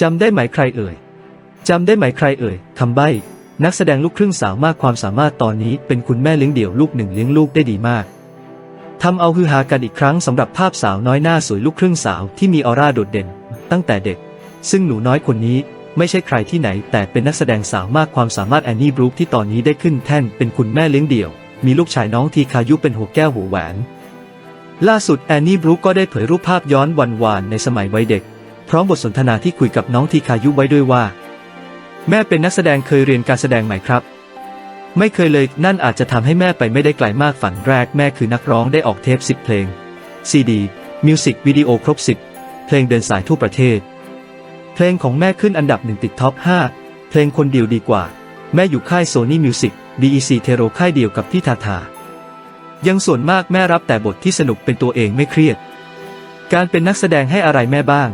จำได้ไหมใครเอ่ยจำได้ไหมใครเอ่ยคำใบ้ นักแสดงลูกครึ่งสาวมากความสามารถตอนนี้เป็นคุณแม่เลี้ยงเดี่ยวลูกหนึ่งเลี้ยงลูกได้ดีมากทำเอาฮือฮากันอีกครั้งสำหรับภาพสาวน้อยหน้าสวยลูกครึ่งสาวที่มีออร่าโดดเด่น ตั้งแต่เด็ก ซึ่งหนูน้อยคนนี้ไม่ใช่ใครที่ไหน แต่เป็นนักแสดงสาวมากความสามารถแอนนี่บรูคที่ตอนนี้ได้ขึ้นแท่นเป็นคุณแม่เลี้ยงเดี่ยว มีลูกชายน้องทีคายุเป็นหัวแก้วหัวแหวน ล่าสุดแอนนี่บรูคก็ได้เผยรูปภาพย้อนวันวานในสมัยวัยเด็ก พร้อมบทสนทนาที่คุยกับน้องทีคายุไว้ด้วยว่า แม่เป็นนักแสดงเคยเรียนการแสดงไหมครับ ไม่เคยเลยนั่นอาจจะทำให้แม่ไปไม่ได้ไกลมากฝันแรกแม่คือนักร้องได้ออกเทป10เพลงซีดีมิวสิกวิดีโอครบ10เพลงเดินสายทั่วประเทศ เพลงของแม่ขึ้นอันดับหนึ่งติดท็อป5เพลงคนเดียวดีกว่า แม่อยู่ค่าย Sony Music DEC t e r o ค่ายเดียวกับพี่ทาทายังส่วนมากแม่รับแต่บทที่สนุกเป็นตัวเองไม่เครียด การเป็นนักแสดงให้อะไรแม่บ้าง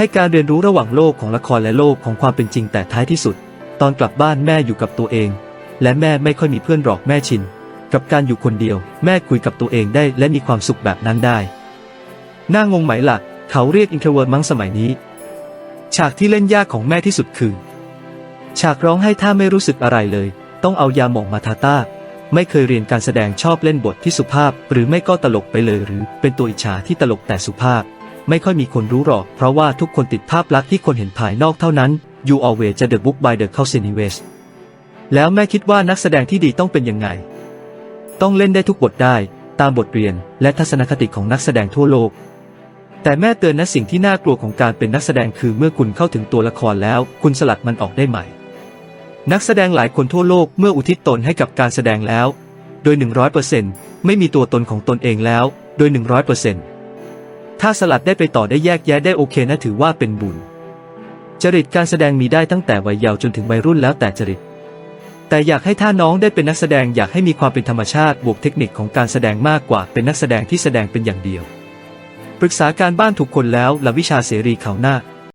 ให้การเรียนรู้ระหว่างโลกของละครและโลกของความเป็นจริงแต่ท้ายที่สุด ตอนกลับบ้านแม่อยู่กับตัวเอง และแม่ไม่ค่อยมีเพื่อนหรอกแม่ชิน กับการอยู่คนเดียว แม่คุยกับตัวเองได้และมีความสุขแบบนั้นได้น่างงไหมล่ะ เขาเรียกอินเทรเวิร์ดมั้งสมัยนี้ ฉากที่เล่นยากของแม่ที่สุดคือ ฉากร้องให้ถ้าไม่รู้สึกอะไรเลย ต้องเอายาหม่องมาทาต้าไม่เคยเรียนการแสดงชอบเล่นบทที่สุภาพ หรือไม่ก็ตลกไปเลยหรือเป็นตัวอิจฉาที่ตลกแต่สุภาพ ไม่ค่อยมีคนรู้หรอก เพราะว่าทุกคนติดภาพลักษณ์ที่คนเห็นภายนอกเท่านั้น You always จะ The Book by the c o u s i n i w e s แล้วแม่คิดว่านักแสดงที่ดีต้องเป็นยังไง ต้องเล่นได้ทุกบทได้ ตามบทเรียนและทัศนคติของนักแสดงทั่วโลก แต่แม่เตือนนะสิ่งที่น่ากลัวของการเป็นนักแสดงคือเมื่อคุณเข้าถึงตัวละครแล้ว คุณสลัดมันออกได้ไหมนักแสดงหลายคนทั่วโลกเมื่ออุทิศตนให้กับการแสดงแล้ว โดย 100%ไม่มีตัวตนของตนเองแล้ว โดย 100% ถ้าสลัดได้ไปต่อได้แยกแยะได้โอเคนะถือว่าเป็นบุญ จริตการแสดงมีได้ตั้งแต่วัยเยาว์จนถึงวัยรุ่นแล้วแต่จริต แต่อยากให้ท่าน้องได้เป็นนักแสดงอยากให้มีความเป็นธรรมชาติบวกเทคนิคของการแสดงมากกว่าเป็นนักแสดงที่แสดงเป็นอย่างเดียว ปรึกษาการบ้านถูกคนแล้วละวิชาเสรีเขาหน้า